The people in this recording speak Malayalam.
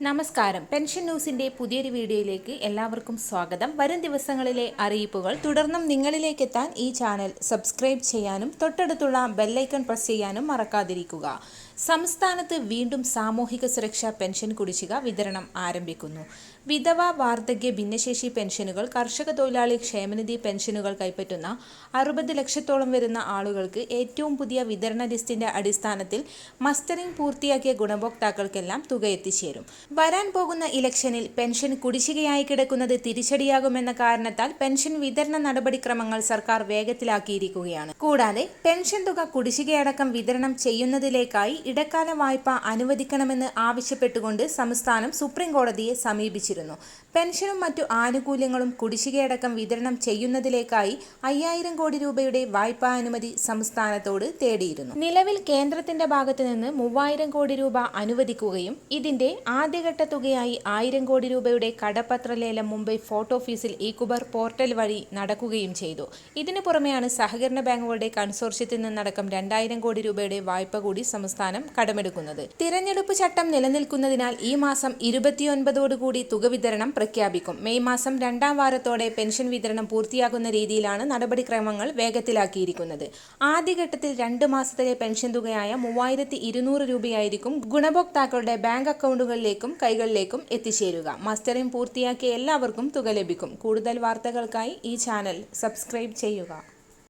നമസ്കാരം. പെൻഷൻ ന്യൂസിന്റെ പുതിയൊരു വീഡിയോയിലേക്ക് എല്ലാവർക്കും സ്വാഗതം. വരും ദിവസങ്ങളിലെ അറിയിപ്പുകൾ തുടർന്നും നിങ്ങളിലേക്ക് എത്താൻ ഈ ചാനൽ സബ്സ്ക്രൈബ് ചെയ്യാനും തൊട്ടടുത്തുള്ള ബെല്ലൈക്കൺ പ്രസ് ചെയ്യാനും മറക്കാതിരിക്കുക. സംസ്ഥാനത്ത് വീണ്ടും സാമൂഹിക സുരക്ഷാ പെൻഷൻ കുടിശ്ശിക വിതരണം ആരംഭിക്കുന്നു. വിധവ വാർദ്ധക്യ ഭിന്നശേഷി പെൻഷനുകൾ കർഷക തൊഴിലാളി ക്ഷേമനിധി പെൻഷനുകൾ കൈപ്പറ്റുന്ന അറുപത് ലക്ഷത്തോളം വരുന്ന ആളുകൾക്ക് ഏറ്റവും പുതിയ വിതരണ ലിസ്റ്റിന്റെ അടിസ്ഥാനത്തിൽ മസ്റ്ററിംഗ് പൂർത്തിയാക്കിയ ഗുണഭോക്താക്കൾക്കെല്ലാം തുക എത്തിച്ചേരും. വരാൻ പോകുന്ന ഇലക്ഷനിൽ പെൻഷൻ കുടിശ്ശികയായി കിടക്കുന്നത് തിരിച്ചടിയാകുമെന്ന കാരണത്താൽ പെൻഷൻ വിതരണ നടപടിക്രമങ്ങൾ സർക്കാർ വേഗത്തിലാക്കിയിരിക്കുകയാണ്. കൂടാതെ പെൻഷൻ തുക കുടിശ്ശികയടക്കം വിതരണം ചെയ്യുന്നതിലേക്കായി ഇടക്കാല വായ്പ അനുവദിക്കണമെന്ന് ആവശ്യപ്പെട്ടുകൊണ്ട് സംസ്ഥാനം സുപ്രീം കോടതിയെ സമീപിച്ചിരുന്നു. പെൻഷനും മറ്റു ആനുകൂല്യങ്ങളും കുടിശ്ശികയടക്കം വിതരണം ചെയ്യുന്നതിലേക്കായി അയ്യായിരം കോടി രൂപയുടെ വായ്പാ അനുമതി സംസ്ഥാനത്തോട് തേടിയിരുന്നു. നിലവിൽ കേന്ദ്രത്തിന്റെ ഭാഗത്തു നിന്ന് മൂവായിരം കോടി രൂപ അനുവദിക്കുകയും ഇതിന്റെ ആദ്യഘട്ട തുകയായി ആയിരം കോടി രൂപയുടെ കടപ്പത്ര ലേലം മുംബൈ ഫോർട്ട് ഓഫീസിൽ ഈക്കുബർ പോർട്ടൽ വഴി നടക്കുകയും ചെയ്തു. ഇതിനു പുറമെയാണ് സഹകരണ ബാങ്കുകളുടെ കൺസോർഷ്യത്തിൽ നിന്നടക്കം രണ്ടായിരം കോടി രൂപയുടെ വായ്പ കൂടി സംസ്ഥാനം കടമെടുക്കുന്നത്. തിരഞ്ഞെടുപ്പ് ചട്ടം നിലനിൽക്കുന്നതിനാൽ ഈ മാസം ഇരുപത്തിയൊൻപതോടുകൂടി തുക വിതരണം പ്രഖ്യാപിക്കും. മെയ് മാസം രണ്ടാം വാരത്തോടെ പെൻഷൻ വിതരണം പൂർത്തിയാകുന്ന രീതിയിലാണ് നടപടിക്രമങ്ങൾ വേഗത്തിലാക്കിയിരിക്കുന്നത്. ആദ്യഘട്ടത്തിൽ രണ്ട് മാസത്തിലെ പെൻഷൻ തുകയായ മൂവായിരത്തി ഇരുന്നൂറ് രൂപയായിരിക്കും ഗുണഭോക്താക്കളുടെ ബാങ്ക് അക്കൗണ്ടുകളിലേക്കും കൈകളിലേക്കും എത്തിച്ചേരുക. മസ്റ്ററിംഗ് പൂർത്തിയാക്കിയ എല്ലാവർക്കും തുക ലഭിക്കും. കൂടുതൽ വാർത്തകൾക്കായി ഈ ചാനൽ സബ്സ്ക്രൈബ് ചെയ്യുക.